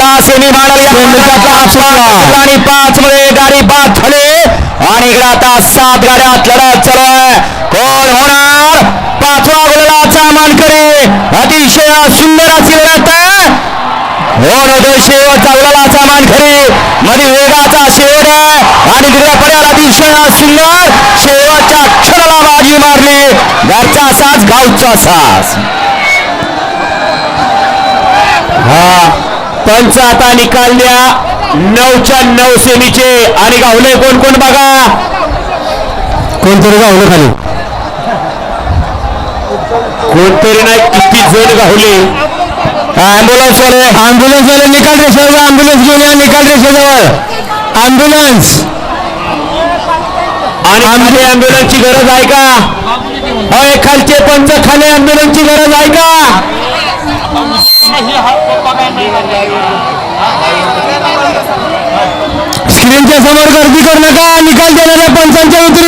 या पाच आणि पाच मध्ये गाडी बाद झाली. आणि इकडे आता सात गाड्यात लढत चालू आहे. कोण होणार? पाचवा गुलाचा मानकरी. अतिशय सुंदर अशी लढत आहे. हो नव्हतं शेवटचा गुलाचा मानकरी. मध्ये वेगाचा शेवट आहे. आणि तिकडे पर्याय अतिशय सुंदर. शेवटच्या क्षणाला बाजी मारली. घरचा साज गावचा साज. पंच आता निकाल द्या. नऊच्या नऊ सेमीचे. आणि गावले कोण कोण बघा? कोणतरी गावलं खाली. कोणतरी नाही किती जण गावले? अँब्युलन्स वाले अँब्युलन्स वाले निकाल रेषेवर अँब्युलन्स घेऊन या निकाल रेषेजवळ अँब्युलन्स आणि खाली अँब्युलन्सची गरज आहे का? होय खालचे पंच खाली अँब्युलन्सची गरज आहे का? स्क्रीनच्या समोर गर्दी करू नका. निकाल देणाऱ्या पंचांच्या मंत्री